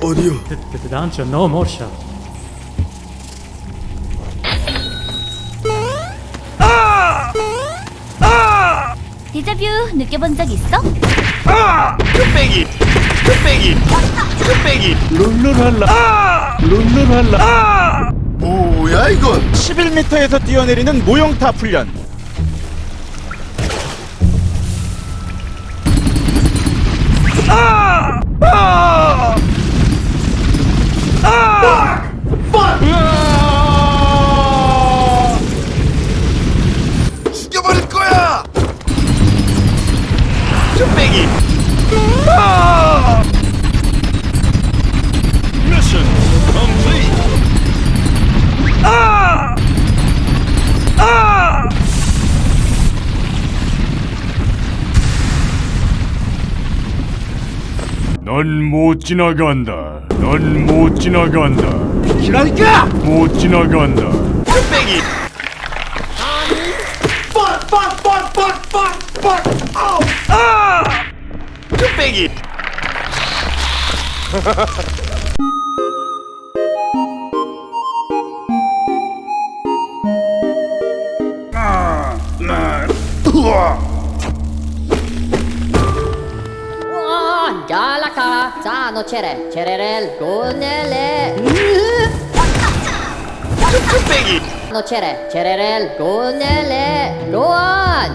어디요? Dancio, no more shot. 데자뷰 느껴본 적 있어? 뚝배기 뚝배기 뚝배기 룰루랄라 룰루랄라 뭐야 이건? 11m에서 뛰어내리는 모형타 훈련 넌 못 지나간다. 넌 못 지나간다. 기라니까! 못 지나간다. 뚝배기 뚝배기 Oh, già Taka! Ca, no cere! Cererel! Gunele! Ciupegi! No cere! Cererel! Gunele! Luan!